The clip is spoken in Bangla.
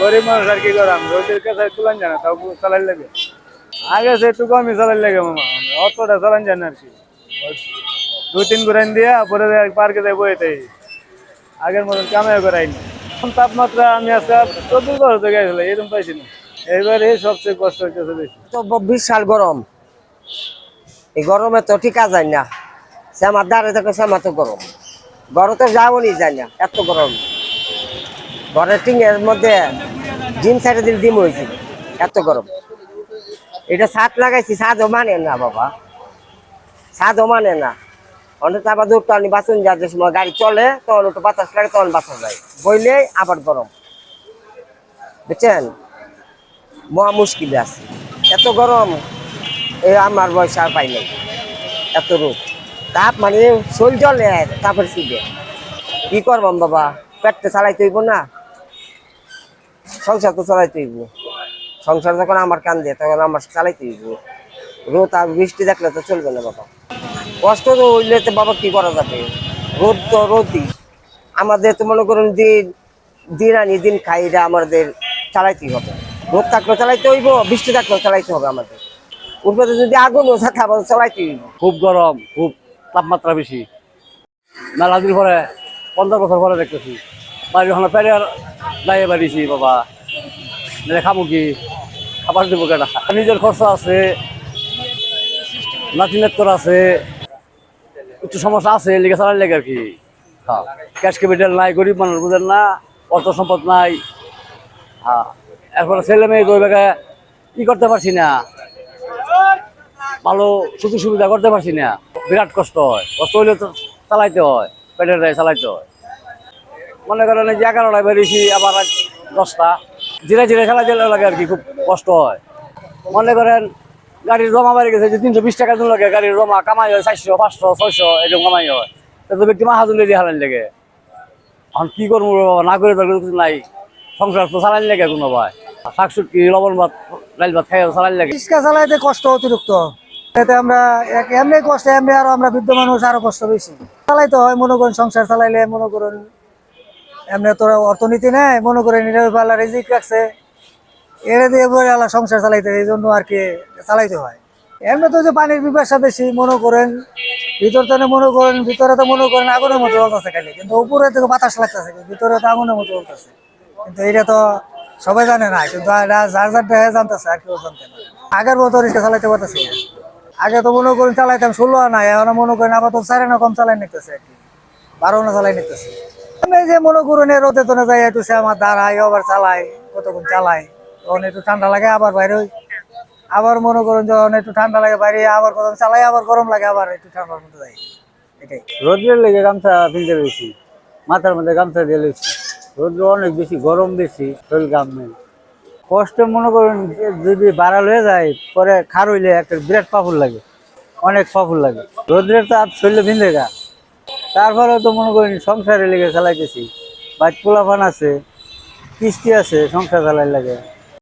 গরিব মানুষ আর কি আগে সে লাগে আর কি। দুই তিন দিয়ে, পরে আগের মতন কামাই করাইনি তাপমাত্রা আমি আজকে চব্বিশ বছর এরকম পাইছি না। এইবারে সবচেয়ে কষ্ট হইতেছে বেশি। বিশাল গরম। এই গরমে তো টিকা যায় না। সে আমার দাঁড়ে থাকে আমার তো গরম। ঘরে তো যাওয়ানি যায় না, এত গরম। ঘরের টিঙের মধ্যে ডিম সাইডে দিলে ডিম হয়েছে এত গরম। এটা ছাদ লাগাইছি, ছাদও মানে না বাবা। ছাদও মানে না। অনেক আবার দূর টানি বাসন যা যে সময় গাড়ি চলে, তখন একটু বাতাস লাগে, তখন বাসন যায় বইলে আবার গরম। বুঝছেন? মহা মুশকিলে আছে। এত গরম, এ আমার বয়স আর পাই এত রোদ। তাপ মানে শরীর জলে তারপরে শিখে কি করবাম বাবা? পেটটা চালাইতে হইব না। সংসার তো চালাইতে হইব। সংসার যখন আমার কান দিয়ে, তখন আমার চালাইতে হইব। রোদ আর বৃষ্টি দেখলে তো চলবে না বাবা। কষ্ট তো হইলে তো বাবা কি করা যাবে? রোদ তো রোদই। আমাদের তো মনে করুন দিন দিন আনি দিন খাই এটা আমাদের চালাইতেই হবে। রোদ থাকলেও চালাইতে হইব, বৃষ্টি থাকলেও চালাইতে হবে আমাদের। উপরে যদি আগুন থাকে আমাদের চালাইতে হইব। খুব গরম, খুব তাপমাত্রা বেশি। মেলা দিন পরে পনেরো বছর পরে দেখতেছি। বাড়ি ওখানে প্যারিয়ার দাঁড়িয়ে বাড়িছি, বাবা। নাহলে খাব কি? খাবার দেবো কেনা নিজের খরচা আছে, নাতি নেত্তর আছে, একটু সমস্যা আছে লিখে চালার লেগে আর কি। হ্যাঁ। ক্যাশ ক্যাপিটাল নাই, গরিব মানুষ বুঝেন না, অর্থ সম্পদ নাই। হ্যাঁ। এরপরে ছেলে মেয়ে দুই ই করতে পারছি না। ভালো সুযোগ সুবিধা করতে পারছি না। বিরাট কষ্ট হয়। কষ্ট হইলে তো চালাইতে হয়, পেটের দায় চালাইতে হয়। মনে করেন যে এগারোটায় বেরিয়েছি, আবার দশটা। ধীরে ধীরে চালাইতে লাগে আর কি, খুব কষ্ট হয়। মনে করেন গাড়ির জমা বাড়ি গেছে যে তিনশো বিশ টাকা দিন লাগে, গাড়ির জমা কামাই হয় চারশো, পাঁচশো, ছয়শো, এরকম কামাই হয়। তো ব্যক্তি মাহাজুলি দিয়ে হারান লেগে। এখন কি করব না করে তো কিছু নাই। সংসার তো চালাইন লেগে কোনো ভাই। শাক সুটকি লবণ ভাত, ডাইল ভাত খাই চালাইন লাগে। রিক্সা চালাইতে কষ্ট অতিরিক্ত। এতে আমরা এমনি এমনি আরও আমরা বৃদ্ধ মানুষ আরও কষ্ট বেশি চালাইতে হয়, মনে করেন সংসার চালাইলে মনে করেন এমনি তোর অর্থনীতি নেই, মনে করেন এড়ে দিয়ে সংসার চালাইতে এই জন্য আর কি চালাইতে হয়। এমনি তো যে পানির বিপাশা বেশি, মনে করেন ভিতর থেকে মনে করেন, ভিতরে তো মনে করেন আগুনের মতো চলতেছে খালি। কিন্তু উপরে থেকে বাতাস লাগতেছে, ভিতরে তো আগুনের মতো চলতেছে কিন্তু এটা তো সবাই জানে না, কিন্তু যার যার দেহে জানতেছে, আর কেউ জানতে না। আগের মতো রিক্সা চালাইতে পারতেছি আগে তো মনে করেন চালাইতাম, ষোলো আনা, এখন মনে করেন আবার তো চারে না কম চালাই নিতেছে আর কি। বারো না চালাই নিতেছে। আমি যে মনে করুন রোদে তো না যাই, একটু সে আমার দাঁড়াই আবার চালাই, কতক্ষণ চালাই। তখন একটু ঠান্ডা লাগে, আবার বাইরে আবার মনে করুন যখন একটু ঠান্ডা লাগে, বাইরে আবার কত চালাই, আবার গরম লাগে, আবার একটু ঠান্ডার মধ্যে যাই। এটাই। রোদ্রের লেগে গামছা পিনতে রয়েছি মাথার মধ্যে গামছা দিয়ে লইছি। রোদ্র অনেক বেশি, গরম বেশি, শরীর গাম নেই। কষ্ট মনে করুন যদি বাড়াল হয়ে যায়, পরে খার হইলে একটা বিরাট পাফুল লাগে, অনেক পাফুল লাগে। রোদ্রের তাপ শরীরে ভিন্দে গা। তারপরেও তো মনে করেন সংসারে লেগে চালাইতেছি বাইক পোলাফান আছে, কিস্তি আছে, সংসার চালাই লাগে।